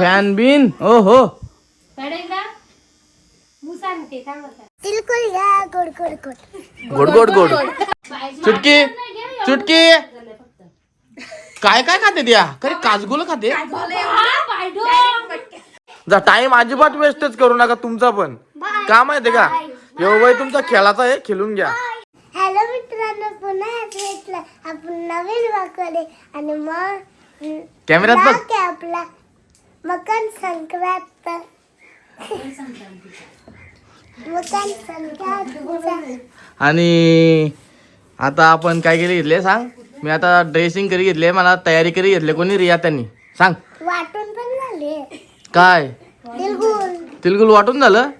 Fan बिन. ओ हो. घ्या गोड गोड गोड. गोड गोड गोड चुटकी चुटकी. काय काय खाते द्या? काय काजगुल खाते. जा टाइम अजिबात वेस्टच करू नका तुमचा पण. का माहितीये का? यो वय तुमचा खेळाचा आहे खेळून घ्या. हॅलो मित्रांनो पुन्हा भेटलं. आपण नवीन वाकवले आणि मग कॅमेऱ्यात बघ. आपला. मकर संक्रांत. मकर संक्रांत आणि आता आपण काय केले घेतले सांग? मी आता ड्रेसिंग करी घेतले मला तयारी करी घेतली कोणी रिया त्यांनी? सांग. वाटून पण झाले. काय? तिलकुल तिलगुल वाटून झालं.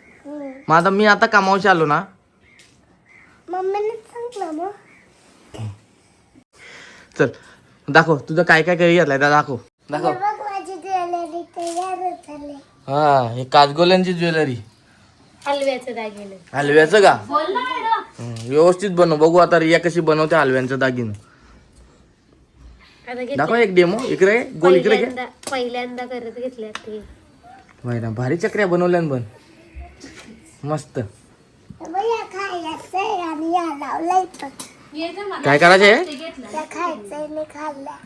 मग आता मी आता कामावशी आलो ना. मम्मीने सांगितलं मग चल दाखव. तुझं काय काय करी घेतलाय? दाखव. दाखव हे बघ माझी ज्वेलरी तयार झाली हा हे काजगोल्यांची ज्वेलरी. हलव्याचं दागिने. हलव्याचं का? हं, व्यवस्थित बनव बघू आता रिया कशी बनवते हलव्यांचं दागिनं. आता. दाखव एक डेमो इकडे गोल इकडे घे. पहिल्यांदा पहिल्यांदा करत ते ना भारी चक्र्या बनवल्या ना पण मस्त काय खाल्ल्या.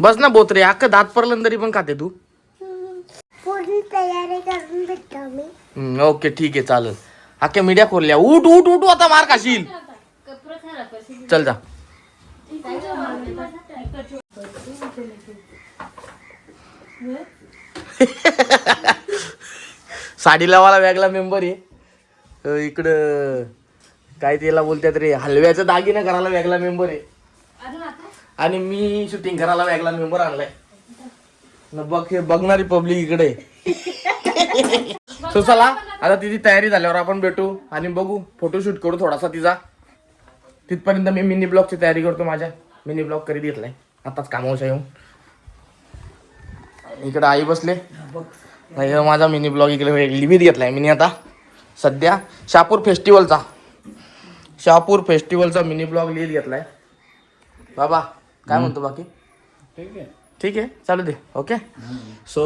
बस ना बोत्रे अख्खं दात पडलं तरी पण खाते तू. तयारी करून भेटतो मी. ओके ठीक आहे चालेल. अख्ख्या मीडिया खोलल्या. उठ उठ उठ आता मार खाशील. चल जा. साडी लावायला वेगळा मेंबर आहे. अ, इकडं काय त्याला बोलतात रे हलव्याचं दागिना करायला वेगळा मेंबर आहे. आणि मी शूटिंग करायला वेगळा मेंबर आणलाय. न बघ हे बघणारी पब्लिक इकडे आहे. So चला आता तिची तयारी झाल्यावर आपण भेटू आणि बघू फोटोशूट करू थोडासा तिचा. तिथपर्यंत मी मिनी ब्लॉगची तयारी करतो माझ्या. मिनी ब्लॉग करीत घेतलाय. आताच कामावशा येऊन. इकडे आई बसले. नाही माझा मिनी ब्लॉग इकडे लिमिट घेतलाय मिनी आता. सध्या शहापूर फेस्टिवलचा शहापूर फेस्टिवलचा मिनी ब्लॉग लिहित घेतलाय. बाबा काय म्हणतो बाकी? ठीक आहे. चालू दे. ओके सो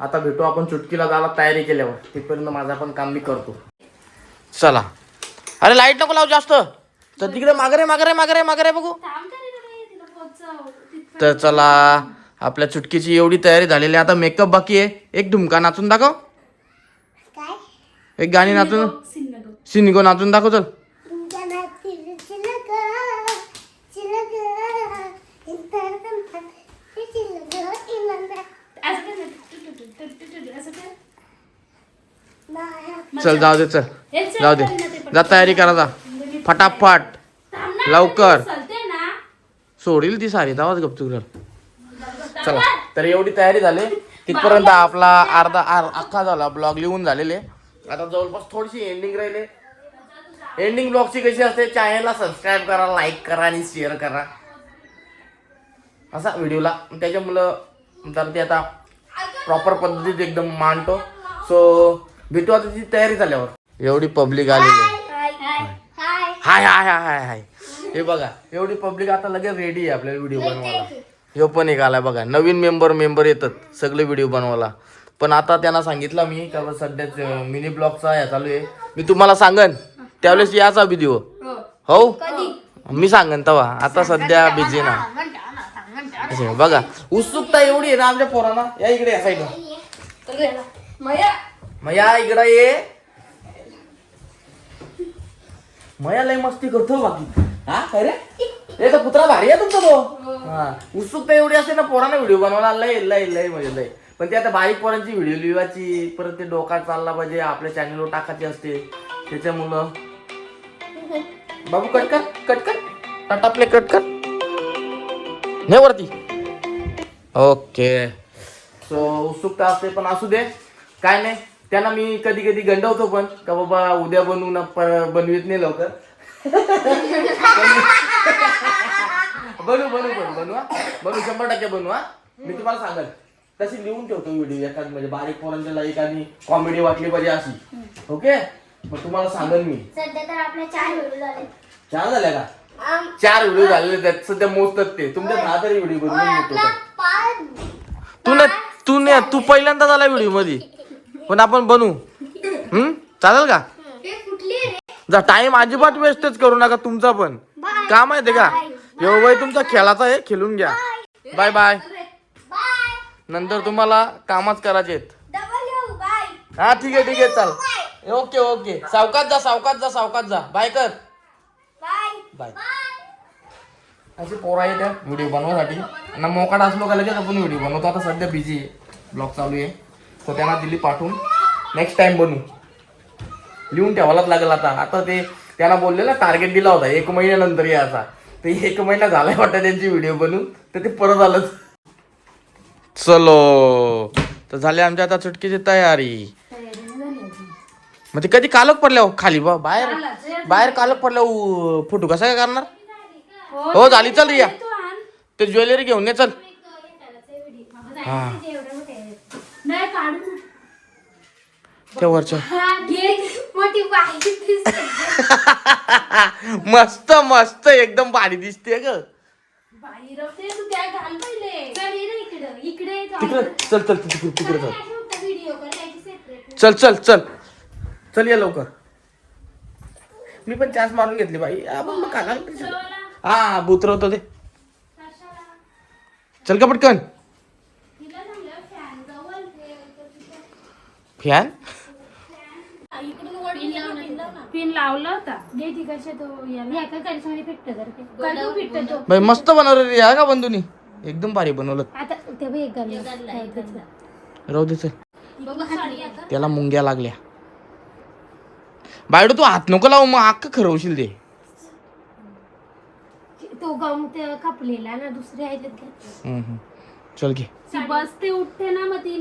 आता भेटू आपण चुटकीला जायला तयारी केल्यावर. तिथपर्यंत माझं पण काम मी करतो. चला. अरे लाइट नको लावू जास्त. तर तिकडे मागरे मागरे मागरे मागरे बघू. तर चला. आपल्या चुटकीची एवढी तयारी झालेली आहे. आता मेकअप बाकी आहे. एक ढुमका नाचून दाखव. काय? एक गाणी नाचून. सिनिगो नाचून दाखव चल. चल जाऊ दे चल. जाऊ दे. जा तयारी करा जा. फटाफट. लवकर. सोडील ती सारी दावाच गपचूक चला तर एवढी तयारी झाली. तिथपर्यंत आपला अर्धा आर- अख्खा झाला. ब्लॉग लिहून झालेले. आता जवळपास थोडीशी एंडिंग राहिले. एंडिंग ब्लॉगची कशी असते चॅनलला सबस्क्राईब करा लाईक करा आणि शेअर करा. असा व्हिडिओला त्याच्यामुळं तर ते आता प्रॉपर पद्धतीत एकदम मांडतो. सो भेटू आता ती तयारी झाल्यावर. एवढी पब्लिक आलेली हाय हाय हाय हाय हाय. हे बघा एवढी पब्लिक आता लगेच रेडी आहे आपल्याला व्हिडिओ बनवायला. ह्यो पण एक आलाय बघा नवीन मेंबर मेंबर येतात सगळे व्हिडिओ बनवायला. पण आता त्यांना सांगितलं मी का सध्याच मिनी ब्लॉगचा ह्या चालू आहे. मी तुम्हाला सांगन त्यावेळेस याचा व्हिडिओ हो. मी सांगन तवा. आता सध्या बिझी ना. असं, बघा उत्सुकता एवढी आहे ना आमच्या पोरांना या इकडे या साईडला मग या इकडं ये. मया लय मस्ती करतो बाकी हा काय रे? ए तो कुत्रा भारी आहे तुमचा तो. हा. उत्सुकता एवढी असते ना पोरांना व्हिडिओ बनवायला लय लय लय म्हणजे लय. पण ते आता बारीक पोरांची व्हिडिओ लिवायची परत ते डोका चालला पाहिजे आपल्या चॅनलवर टाकायची असते. त्याच्यामुळं. बाबू कट कर कट कर. टाटा प्ले कट कर. नाही वरती. ओके. सो उत्सुकता असते पण असू दे. काय नाही त्यांना मी कधी कधी गंडवतो पण का बाबा उद्या बनवू ना बनवीत नाही लवकर. बनू बनू बनू बनू हा. बनू शंभर टक्के बनू हा. मी तुम्हाला सांगेल तशी लिहून ठेवतो व्हिडिओ एखाद म्हणजे बारीक पोरांच्या लाईक आणि कॉमेडी वाटली पाहिजे अशी. ओके मग तुम्हाला सांगेल मी. सध्या तर आपले चार व्हिडिओ झाले. चार झाल्या का? चार व्हिडिओ झालेले आहेत सध्या मोजतात ते. तुमच्या दहा तरी व्हिडिओ बनवून पाच तू ना तू नाही तू पहिल्यांदा झाला व्हिडिओमध्ये. पण आपण बनवू. हम्म? चालेल का? जा टाइम अजिबात वेस्टच करू नका तुमचा पण. का? माहितीये का वय तुमचा खेळाचा आहे खेळून घ्या. बाय. बाय नंतर तुम्हाला कामच करायचे आहेत. डबल येऊ बाय. हा ठीक आहे ठीक आहे चाल. Okay okay. सावकात जा सावकात जा सावकात जा. बाय कर. बाय. असे पोरं आहे त्या व्हिडिओ बनवण्यासाठी आणि मोकाट असलो का लगेच आपण व्हिडिओ बनवतो. आता सध्या बिझी आहे. ब्लॉग चालू आहे. तर त्यांना दिली पाठवून. नेक्स्ट टाइम बनवू. लिहून ठेवायलाच लागेल आता. आता ते त्याला बोललेलं टार्गेट दिला होता. एक महिन्यानंतर याचा ते एक महिना झालाय वाटतं त्यांची व्हिडिओ बनवून. तर ते परत आलंच. चलो. तर झाले आमच्या आता चुटकीची तयारी. मग ते कधी कालक पडल्या हो खाली बा बाहेर बाहेर कालक पडल्या फोटो कसा काय करणार हो झाली चल रिया. ते ज्वेलरी घेऊन ये चल. हा. त्या वरच्या. मस्त मस्त एकदम भारी दिसते ग. तिकडे चल चल तिकडे तिकडे चल. चल चल. चल या लवकर. मी पण चान्स मारून घेतली बाई. आपण मग तरी- हा बुतरवतो ते. चल का पटकन? फॅन? पिन लावला होता. दे ती कशा तो याला एका करिश्माने फिट्ट करते कडू फिट्ट तो. बाई मस्त बनवलं रे या का बंधुनी? एकदम भारी बनवलं. आता ते बघ एक घालून. राहू दे चल. त्याला मुंग्या लागल्या. बायडो तू हात नको लावू मग अख्खं खरवशील ते. तो गाऊन ते कापलेला ना दुसरे आहे ते. घे. हम्म, हम्म. चल घे. ती बसते उठते ना मग ती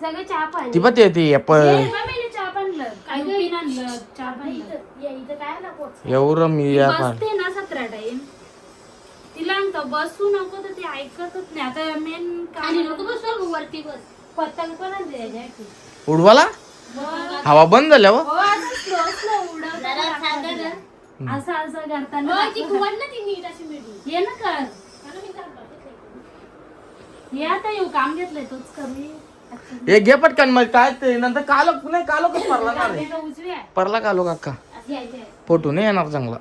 सगळं चहा पाणी. ती पण ते ते ऍपल चहा पाणलं काय पिन आणलं चहा पाणलं इथं काय ना पोच? एवढं मी या पार बसते ना सतरा टाइम तिला म्हणतो बसू नको तर ती ऐकतच नाही. आता मेन आणि नको बसू वरती बस. पतंग पण आणते त्याच्यासाठी उडवाला? हवा बंद झाल्या हो हो असं असं करताना ये ना कर. ये आता येऊ काम घेतलंय तोच कमी. हे घे पटकन मग काय ते नंतर कालो नाही कालो कसं पडला का रे परला कालो काका फोटो नाही येणार चांगला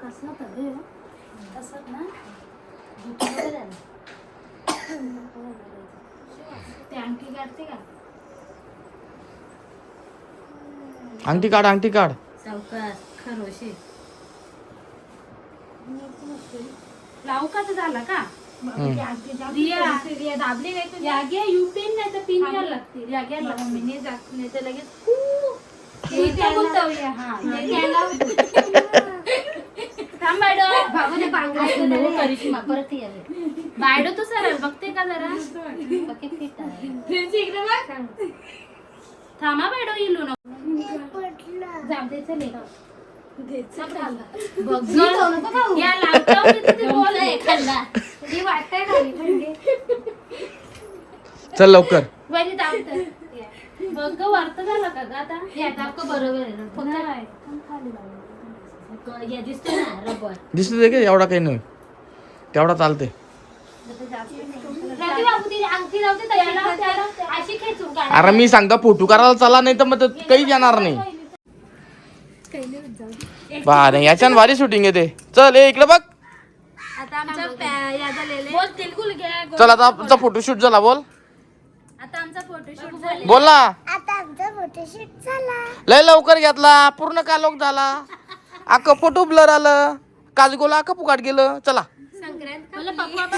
कसं होतं रे कसं ना ते आणखी काढते का अंगठी काढ अंगठी काढ. लावू का तर झाला का. रिया. दाबली नाही तर या घे यू पिन नाही तर पिन घ्यायला लागते. या घ्यायला लागते. मी जात नाही तर लगेच हू. हा, ते थांब मॅडम करिश्मा परत ये बायडो तू सरळ बघते का जरा? फिट आहे. थांबा बायडो इलू नको. जाऊ दे चल बघ. या. खाल्ला. वाटतंय खाली थंडी लवकर. वरी दाबतं बघ गं, वरतं झालं का ग आता? हे दाबक बरोबर आहे ना? फक्त नाही, थांब खाली लावलं. हे दिसतो ना रबर. दिसत आहे का एवढा काही नाही. तेवढा चालते रात्री बाबू ती अंगठी लावते त्याला त्याला अशी खेचून काढ अरे मी सांगता फोटो करायला चला नाही तर मग ते काहीच येणार नाही. बारे याच्यान भारी शूटिंग येते चल ए इकडे बघ. आता आमचा पॅ- या झालेले. बोल तिलकुल घ्या चल आता आमचा फोटोशूट झाला बोल. आता आमचा फोटोशूट झाले बोल. ना. आता आमचा फोटोशूट झाला. लय लवकर घेतला पूर्ण कालोक झाला. अख्खं फोटो ब्लर आलं. काजगोला अख्खं फुकाट गेलं. चला.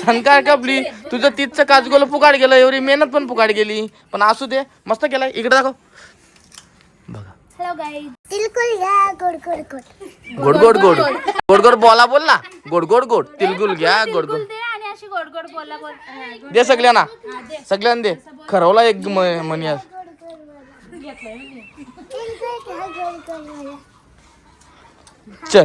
संकार कपली तुझं. तिथचं काजगोल पुकाड गेलं एवढी मेहनत पण पुकाड गेली. पण असू दे मस्त केलं इकडे दाखव. बघा. गोड गोड गोड. गोड गोड बोला बोल ना. गोड गोड गोड. तिलगुल घ्या गोड गोड. दे सगळ्यांना. सगळ्यांना दे. खरवला एक म्हणी आज चल.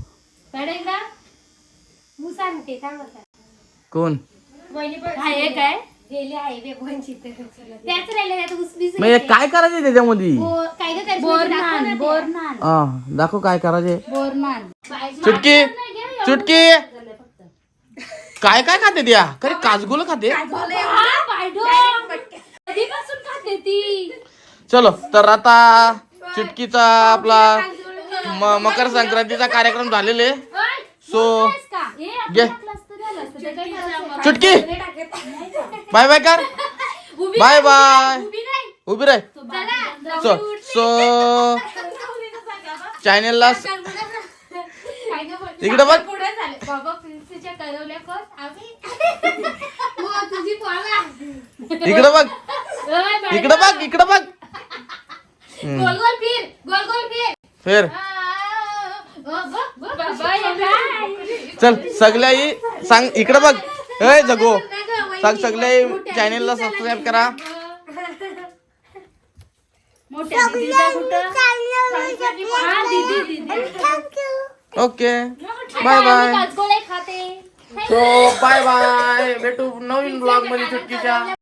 कोण? आहे. काय त्याच मग हे काय करायचे त्याच्यामध्ये? काय ग बोरनान बोरनान. हा दाखव काय करायचे बोरनान. चुटकी चुटकी. काय काय खाते त्या? खरे काजगुल खाते. कधीपासून खाते ती? चलो तर आता चुटकीचा आपला म- मकर संक्रांतीचा कार्यक्रम झालेले सो घे. चुटकी. बाय बाय कर. Bye bye. उभी राह. सो सो चॅनेलला इकडे बघ. इकडे बघ. इकडे बघ इकडे बघ. हम्म. गोल गोल फिर गोल गोल फिर फिर बाबा हे काय? चल सगळ्याही सांग इकडे बघ. ए जगो. सांग सगळ्या चॅनेलला सबस्क्राईब करा. Okay. Bye bye so bye bye भेटू नवीन ब्लॉगमध्ये चुटकीच्या